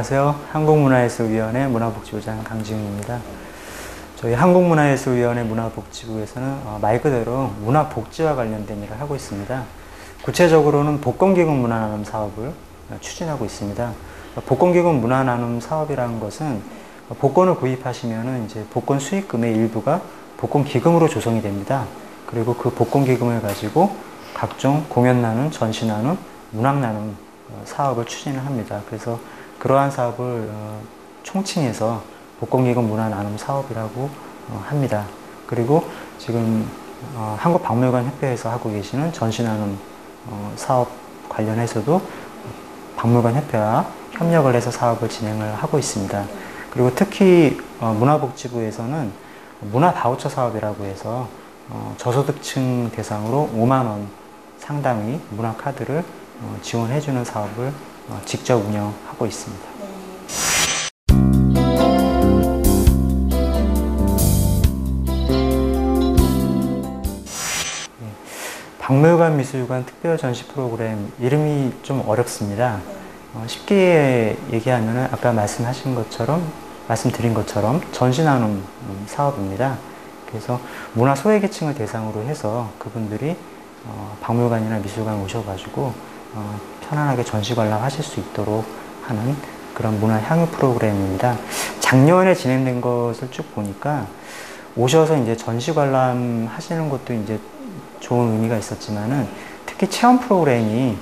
안녕하세요. 한국문화예술위원회 문화복지부장 강지훈입니다. 저희 한국문화예술위원회 문화복지부에서는 어, 말 그대로 문화복지와 관련된 일을 하고 있습니다. 구체적으로는 복권기금 문화나눔 사업을 어, 추진하고 있습니다. 복권기금 문화나눔 사업이라는 것은 복권을 구입하시면 이제 복권 수익금의 일부가 복권기금으로 조성이 됩니다. 그리고 그 복권기금을 가지고 각종 공연 나눔, 전시 나눔, 문학 나눔 어, 사업을 추진을 합니다. 그래서 그러한 사업을 어, 총칭해서 복권기금 문화 나눔 사업이라고 어, 합니다. 그리고 지금 한국박물관 협회에서 하고 계시는 전시 나눔 사업 관련해서도 박물관 협회와 협력을 해서 사업을 진행을 하고 있습니다. 그리고 특히 문화복지부에서는 문화 바우처 사업이라고 해서 저소득층 대상으로 5만 원 상당의 문화 카드를 지원해주는 사업을 어, 직접 운영하고 있습니다. 네. 박물관 미술관 특별 전시 프로그램 이름이 좀 어렵습니다. 어, 쉽게 얘기하면 아까 말씀하신 것처럼 말씀드린 것처럼 전시 나눔 사업입니다. 그래서 문화 소외계층을 대상으로 해서 그분들이 어, 박물관이나 미술관 오셔가지고 어, 편안하게 전시 관람하실 수 있도록 하는 그런 문화 향유 프로그램입니다. 작년에 진행된 것을 쭉 보니까 오셔서 이제 전시 관람 하시는 것도 이제 좋은 의미가 있었지만은 특히 체험 프로그램이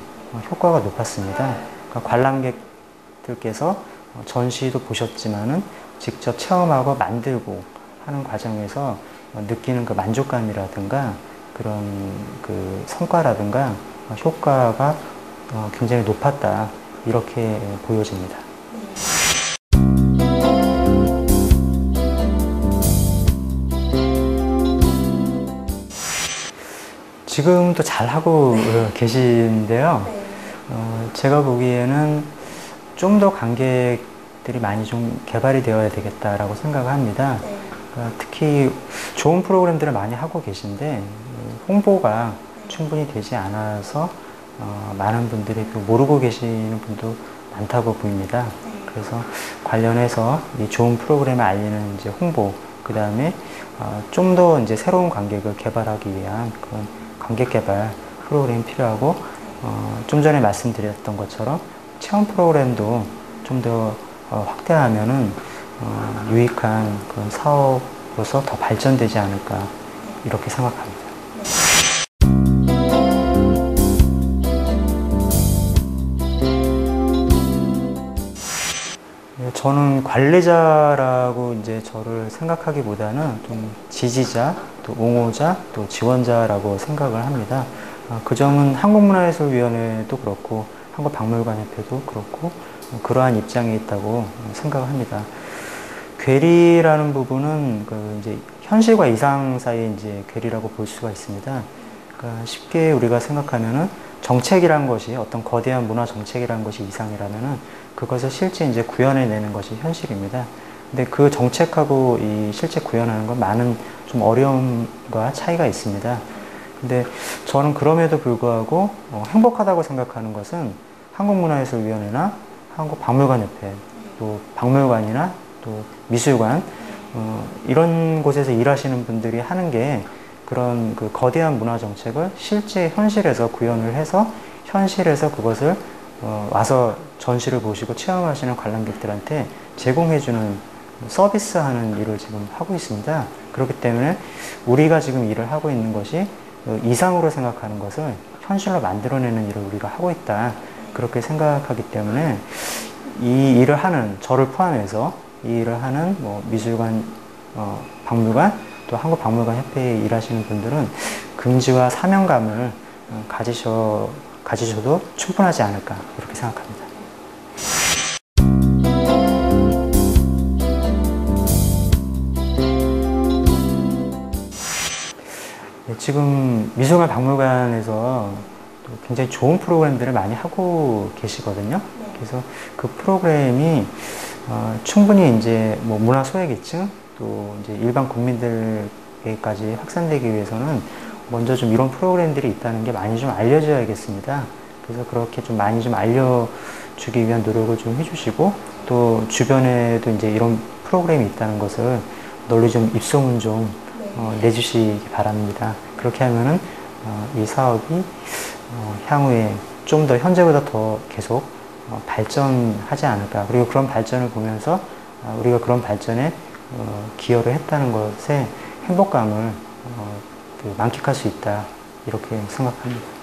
효과가 높았습니다. 그러니까 관람객들께서 전시도 보셨지만은 직접 체험하고 만들고 하는 과정에서 느끼는 그 만족감이라든가 그런 그 성과라든가 효과가 어, 굉장히 높았다 이렇게 보여집니다. 지금도 잘 하고 네. 계신데요. 네. 어, 제가 보기에는 좀 더 관객들이 많이 좀 개발이 되어야 되겠다라고 생각을 합니다. 네. 그러니까 특히 좋은 프로그램들을 많이 하고 계신데 홍보가 충분히 되지 않아서 어, 많은 분들이 그 모르고 계시는 분도 많다고 보입니다. 그래서 관련해서 이 좋은 프로그램을 알리는 이제 홍보, 그 다음에 어, 좀 더 이제 새로운 관객을 개발하기 위한 그런 관객 개발 프로그램이 필요하고 어, 좀 전에 말씀드렸던 것처럼 체험 프로그램도 좀더 어, 확대하면은 어, 유익한 그런 사업으로서 더 발전되지 않을까 이렇게 생각합니다. 저는 관리자라고 이제 저를 생각하기보다는 좀 지지자, 또 옹호자, 또 지원자라고 생각을 합니다. 아, 그 점은 한국문화예술위원회도 그렇고 한국박물관협회도 그렇고 그러한 입장에 있다고 생각을 합니다. 괴리라는 부분은 그 이제 현실과 이상 사이에 이제 괴리라고 볼 수가 있습니다. 그러니까 쉽게 우리가 생각하면은 정책이란 것이 어떤 거대한 문화 정책이란 것이 이상이라면은 그것을 실제 이제 구현해내는 것이 현실입니다. 근데 그 정책하고 이 실제 구현하는 건 많은 좀 어려움과 차이가 있습니다. 근데 저는 그럼에도 불구하고 어, 행복하다고 생각하는 것은 한국문화예술위원회나 한국박물관협회, 또 박물관이나 또 미술관 어, 이런 곳에서 일하시는 분들이 하는 게 그런 그 거대한 문화 정책을 실제 현실에서 구현을 해서 현실에서 그것을 어, 와서 전시를 보시고 체험하시는 관람객들한테 제공해주는 서비스하는 일을 지금 하고 있습니다. 그렇기 때문에 우리가 지금 일을 하고 있는 것이 어, 이상으로 생각하는 것을 현실로 만들어내는 일을 우리가 하고 있다. 그렇게 생각하기 때문에 이 일을 하는 저를 포함해서 이 일을 하는 뭐 미술관, 어, 박물관 또 한국박물관 협회에 일하시는 분들은 긍지와 사명감을 어, 가지셔 가지셔도 충분하지 않을까 이렇게 생각합니다. 네, 지금 미술관 박물관에서 굉장히 좋은 프로그램들을 많이 하고 계시거든요. 그래서 그 프로그램이 어, 충분히 이제 뭐 문화 소외계층 또 이제 일반 국민들에게까지 확산되기 위해서는 먼저 좀 이런 프로그램들이 있다는 게 많이 좀 알려져야겠습니다. 그래서 그렇게 좀 많이 좀 알려주기 위한 노력을 좀 해주시고 또 주변에도 이제 이런 프로그램이 있다는 것을 널리 좀 입소문 좀 어, 내주시기 바랍니다. 그렇게 하면은 어, 이 사업이 어, 향후에 좀 더 현재보다 더 계속 어, 발전하지 않을까. 그리고 그런 발전을 보면서 어, 우리가 그런 발전에 어, 기여를 했다는 것에 행복감을 어, 그 만끽할 수 있다. 이렇게 생각합니다.